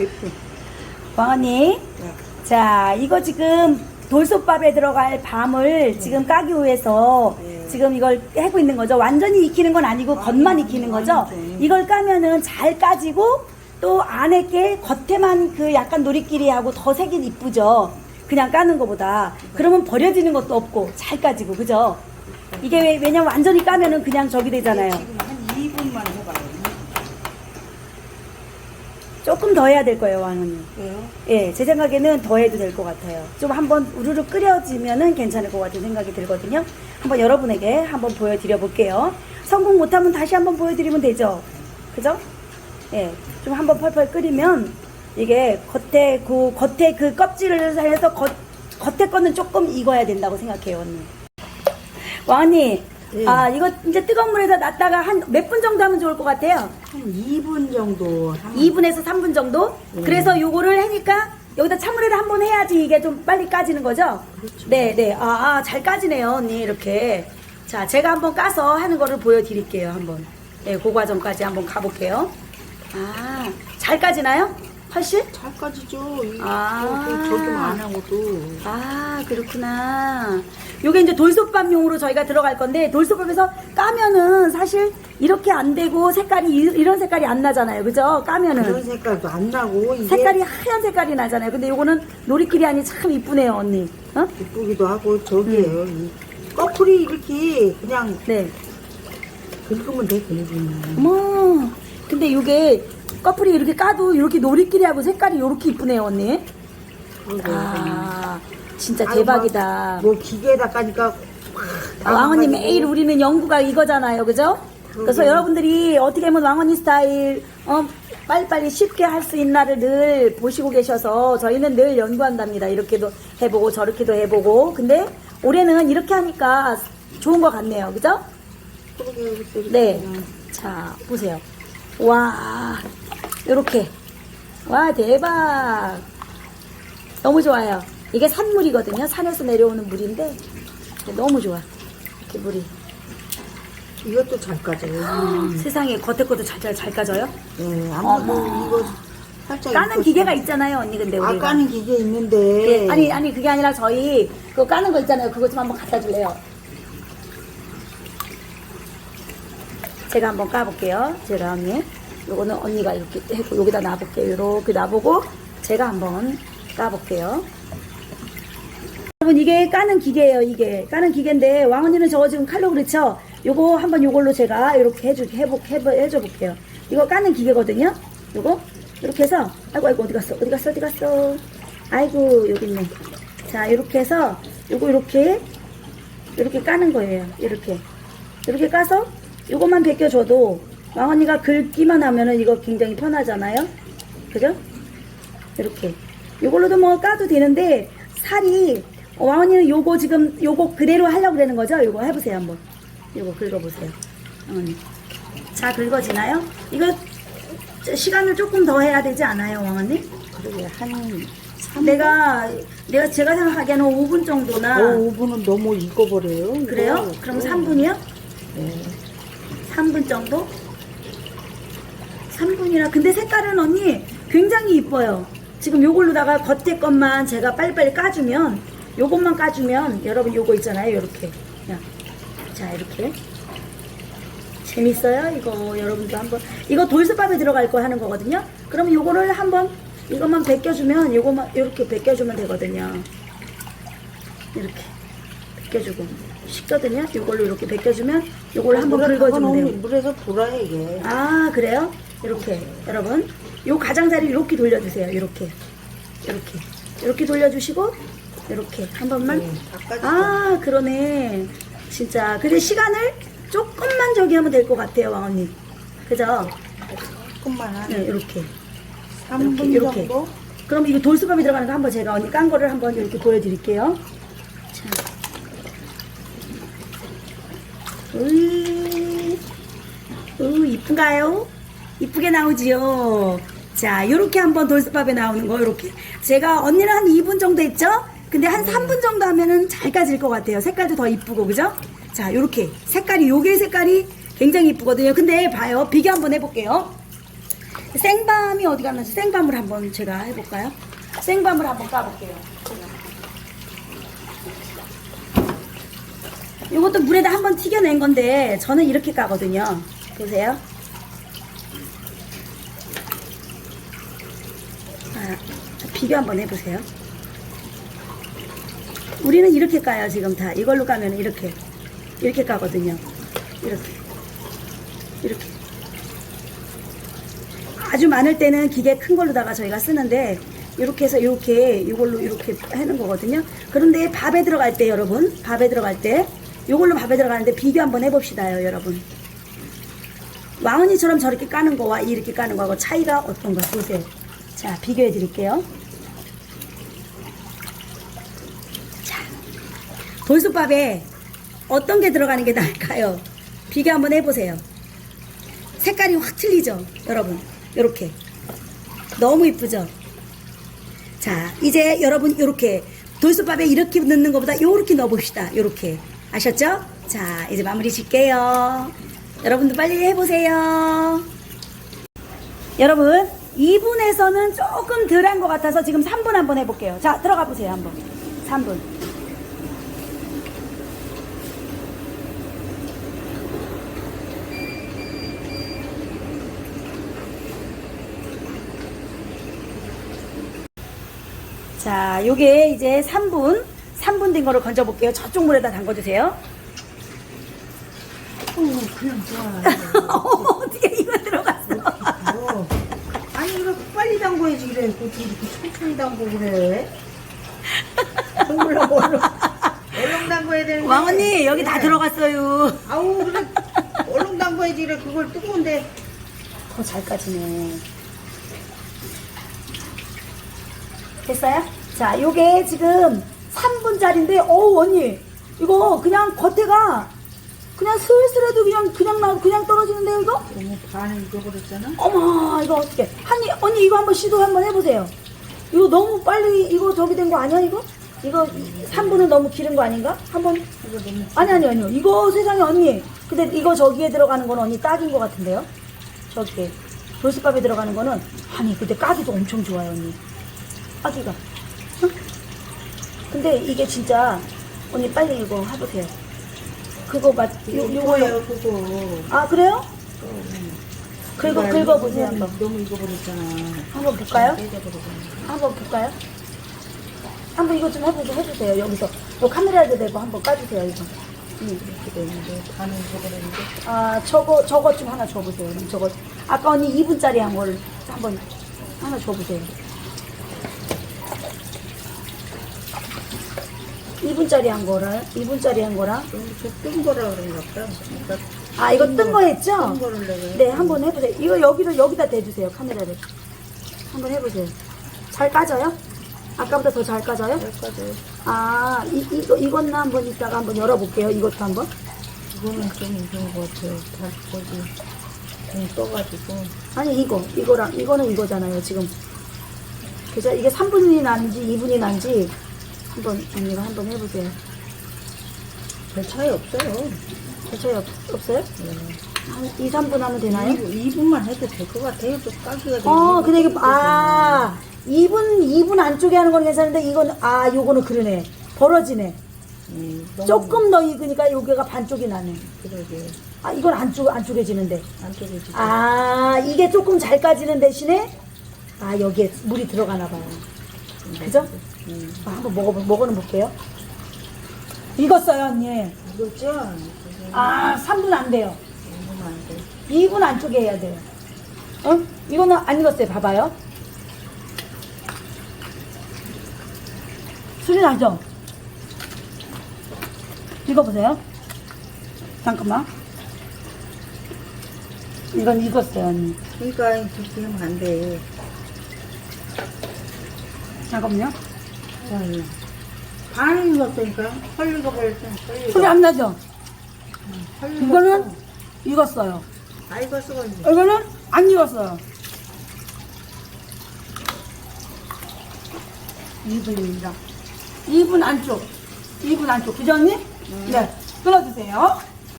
예쁘. 왕언니 네. 자 이거 지금 돌솥밥에 들어갈 밤을 지금 까기 위해서 네. 지금 이걸 하고 있는 거죠 완전히 익히는 건 아니고 겉만 익히는 거죠 완전. 이걸 까면은 잘 까지고 또 안에 게 겉에만 그 약간 노리끼리 하고 더 색이 이쁘죠 그냥 까는 것보다 그러면 버려지는 것도 없고 잘 까지고 그죠 이게 왜, 왜냐면 완전히 까면은 그냥 저기 되잖아요 지금 한 2분만 해봐요. 조금 더 해야 될 거예요 왕언니 왜요? 예, 제 생각에는 더 해도 될 것 같아요. 좀 한번 우르르 끓여지면은 괜찮을 것 같은 생각이 들거든요. 한번 여러분에게 한번 보여드려 볼게요. 성공 못하면 다시 한번 보여드리면 되죠. 그죠? 예, 좀 한번 펄펄 끓이면 이게 겉에 그 겉에 그 껍질을 살려서 겉 겉에 거는 조금 익어야 된다고 생각해요, 언니. 왕언니, 네. 아 이거 이제 뜨거운 물에다 놨다가 한 몇 분 정도 하면 좋을 것 같아요. 한 2분 정도 하면 2분에서 3분 정도? 음. 그래서 요거를 하니까 여기다 찬물에다 한 번 해야지 이게 좀 빨리 까지는 거죠? 그렇죠. 네, 네. 아, 아, 잘 까지네요, 언니. 이렇게. 자, 제가 한번 까서 하는 거를 보여드릴게요, 한번. 네, 그 과정까지 한번 가볼게요. 아, 잘 까지나요? 훨씬? 잘 까지죠. 이- 아. 저- 저- 저좀 안 하고도. 아, 그렇구나. 요게 이제 돌솥밥용으로 저희가 들어갈 건데, 돌솥밥에서 까면은 사실 이렇게 안 되고 색깔이 이- 이런 색깔이 안 나잖아요. 그죠? 까면은. 색깔도 안 나고 이게 색깔이 하얀 색깔이 나잖아요. 근데 요거는 놀이끼리 하니 참 이쁘네요, 언니. 어? 이쁘기도 하고 저기에요. 이 꺼풀이 이렇게 그냥 네. 긁으면 돼 긁으면. 어머. 근데 요게 커플이 이렇게 까도 이렇게 놀이끼리 하고 색깔이 이렇게 이쁘네요, 언니. 아, 진짜 대박이다. 뭐 기계에다 까니까 아, 왕언니 매일 우리는 연구가 이거잖아요, 그죠? 그래서. 여러분들이 어떻게 하면 왕언니 스타일 어, 빨리빨리 쉽게 할 수 있나를 늘 보시고 계셔서 저희는 늘 연구한답니다. 이렇게도 해보고 저렇게도 해보고. 근데 올해는 이렇게 하니까 좋은 것 같네요, 그죠? 네. 자, 보세요. 와, 요렇게. 와, 대박. 너무 좋아요. 이게 산물이거든요. 산에서 내려오는 물인데 너무 좋아. 이렇게 물이. 이것도 잘 까져요. 세상에 겉에 것도 잘, 잘, 잘 까져요? 네, 아무도 어머. 이거 살짝 까는. 기계가 있잖아요, 언니. 근데 아 우리가. 까는 기계 있는데 예, 아니, 아니, 그게 아니라 저희 그거 까는 거 있잖아요. 그거 좀 한번 갖다 줄래요? 제가 한번 까볼게요. 제가 언니. 요거는 언니가 이렇게 해고 여기다 놔볼게요. 이렇게 놔보고 제가 한번 까볼게요. 여러분 이게 까는 기계예요. 이게 까는 기계인데 왕언니는 저거 지금 칼로 그렇죠? 요거 한번 요걸로 제가 이렇게 해주 해보 해보 해줘 볼게요. 이거 까는 기계거든요. 요거 이렇게 해서 아이고 아이고 어디 갔어? 어디 갔어? 어디 갔어? 아이고 여기 있네. 자 이렇게 해서 요거 이렇게 이렇게 까는 거예요. 이렇게 이렇게 까서 요것만 벗겨줘도 왕언니가 긁기만 하면은 이거 굉장히 편하잖아요. 그죠? 이렇게 요걸로도 뭐 까도 되는데 살이 어, 왕언니는 요거 지금 요거 그대로 하려고 그러는 거죠? 요거 해보세요 한번 요거 긁어보세요 왕언니 자 긁어지나요? 이거 시간을 조금 더 해야 되지 않아요 왕언니? 그러게 한 3분? 내가 내가 제가 생각하기에는 5분 정도나 어, 5분은 너무 익어버려요. 이거. 그래요? 그럼 어. 3분이요? 네. 3분 정도? 3분이라. 근데 색깔은 언니 굉장히 이뻐요. 지금 요걸로다가 겉에 것만 제가 빨리빨리 까주면 요것만 까주면 여러분 요거 있잖아요. 요렇게. 자 이렇게. 재밌어요? 이거 여러분도 한번. 이거 돌솥밥에 들어갈 거 하는 거거든요. 그럼 요거를 한번 이것만 벗겨주면 요거만 이렇게 벗겨주면 되거든요. 이렇게 벗겨주고. 쉽거든요. 요걸로 이렇게 벗겨주면 요걸 한번 긁어주면 돼요. 물에서 불어야 이게. 아 그래요? 이렇게. 여러분 요 가장자리 이렇게 돌려주세요. 이렇게. 이렇게. 이렇게 돌려주시고 이렇게 한 번만. 네, 닦아주죠. 아 그러네. 진짜. 근데 시간을 조금만 저기 하면 될 것 같아요 왕언니 그죠? 조금만 한 네. 이렇게. 3분 이렇게, 이렇게. 정도? 그럼 이거 돌솥밥에 들어가는 거 한번 제가 언니 깐 거를 한번 이렇게 보여드릴게요. 자. 으이. 으 이쁜가요? 이쁘게 나오지요. 자, 요렇게 한번 돌솥밥에 나오는 거, 요렇게. 제가 언니는 한 2분 정도 했죠? 근데 한 3분 정도 하면은 잘 까질 것 같아요. 색깔도 더 이쁘고, 그죠? 자, 요렇게. 색깔이, 요게 색깔이 굉장히 이쁘거든요. 근데 봐요. 비교 한번 해볼게요. 생밤이 어디 갔는지 생밤을 한번 제가 해볼까요? 생밤을 한번 까볼게요. 이것도 물에다 한번 튀겨낸 건데 저는 이렇게 까거든요. 보세요. 아, 비교 한번 해보세요. 우리는 이렇게 까요 지금 다 이걸로 까면 이렇게 이렇게 까거든요. 이렇게 이렇게 아주 많을 때는 기계 큰 걸로다가 저희가 쓰는데 이렇게 해서 이렇게 이걸로 이렇게 하는 거거든요. 그런데 밥에 들어갈 때 여러분 밥에 들어갈 때 이걸로 밥에 들어가는데 비교 한번 해봅시다요 여러분. 왕은이처럼 저렇게 까는 거와 이렇게 까는 거하고 차이가 어떤가 보세요. 자 비교해 드릴게요. 돌솥밥에 어떤 게 들어가는 게 나을까요? 비교 한번 해보세요. 색깔이 확 틀리죠, 여러분. 이렇게 너무 이쁘죠. 자, 이제 여러분 이렇게 돌솥밥에 이렇게 넣는 것보다 이렇게 넣어봅시다. 이렇게 아셨죠? 자, 이제 마무리 짓게요. 여러분도 빨리 해보세요. 여러분 2분에서는 조금 덜한 것 같아서 지금 3분 한번 해볼게요. 자, 들어가 보세요 한번. 3분. 자, 요게 이제 3분, 3분 된 거를 건져 볼게요. 저쪽 물에다 담궈 주세요. 어, 그냥 좋아. 어떻게 이거 들어갔어? 어. 아니 이렇게 빨리 담궈야지 이래. 어떻게 이렇게 천천히 담고 그래? 얼른 얼른 얼른 담궈야 되는데. 왕 언니, 여기 다 그래. 들어갔어요. 아우 그래. 얼른 담궈야지 이래. 그걸 뜨거운데. 더 잘 까지네. 됐어요? 자, 요게 지금 3분짜리인데, 어우, 언니. 이거 그냥 겉에가 그냥 슬슬 해도 그냥, 그냥 나, 그냥 떨어지는데요, 이거? 너무 반을 잊어버렸잖아. 어머, 이거 어떻게. 한니, 언니 이거 한번 시도 한번 해보세요. 이거 너무 빨리, 이거 저기 된 거 아니야, 이거? 이거 3분은 너무 기른 거 아닌가? 한번. 이거 너무 아니, 아니, 아니요. 이거 세상에 언니. 근데 이거 저기에 들어가는 거는 언니 딱인 것 같은데요? 저기에. 돌솥밥에 들어가는 거는. 아니, 근데 까기도 엄청 좋아요, 언니. 까기가. 응? 근데 이게 진짜, 언니 빨리 이거 해보세요. 그거 맞, 요, 요거요. 이거예요 그거. 아, 그래요? 긁어, 이거 긁어보세요, 한번. 너무 잊어버렸잖아. 한번 볼까요? 한번 볼까요? 한번 이거 좀 해보고 해주세요. 여기서. 요 카메라에도 대고 한번 까주세요, 이거. 음. 이렇게 되는데 반을 잊어버렸는데. 아, 저거, 저거 좀 하나 줘보세요. 그럼 저거. 아까 언니 2분짜리 한 거를 한번 하나 줘보세요. 2분짜리 한 거를, 2분짜리 한 거랑. 저뜬 거라 그런가 보다. 그러니까 아, 이거 뜬 거 했죠? 뜬 거를 내가. 네, 한번 해보세요. 이거 여기를 여기다 대주세요. 카메라를. 한번 해보세요. 잘 까져요? 아까보다 더 잘 까져요? 여기까지. 아, 이, 이거, 이건 나 한번 이따가 한번 열어볼게요. 이것도 한번. 이거는 좀 이상한 것 같아요. 다 거기 좀 떠가지고. 아니, 이거, 이거랑, 이거는 이거잖아요, 지금. 그래서 이게 3분이 난지 2분이 난지 한번, 언니가 한번 해보세요. 별 차이 없어요. 별 차이 없, 없어요? 네. 한 2, 3분 하면 되나요? 2분, 2분 만 해도 될 것 같아요. 또 까기가 되게 어, 근데 이게. 아, 2분, 2분 안쪽에 하는 건 괜찮은데, 이건, 아, 요거는 그러네. 벌어지네. 음, 너무 조금 더 익으니까 여기가 반쪽이 나네. 그러게. 아, 이건 안쪽, 안쪽해지는데. 안쪽에 지금. 아, 이게 조금 잘 까지는 대신에, 아, 여기에 물이 들어가나 봐요. 그죠? 음. 아, 한번 먹어, 먹어는 볼게요. 익었어요, 언니. 이거죠? 아, 3분 안 돼요. 너무 안 돼. 2분 안쪽에 해야 돼요. 어? 이거는 안 익었어요. 봐봐요. 수리 나죠? 읽어보세요. 잠깐만. 이건 익었어요, 언니. 그러니까 그렇게 하면 안 돼. 잠깐만요. 아유. 반이 익었으니까 헐 익어버렸어. 헐 소리 안 나죠? 헐 이거는 익었어요. 다 익었어. 이거는 안 익었어요. 2분입니다. 2분 안쪽. 2분 안쪽. 그죠, 언니? 네. 끊어주세요.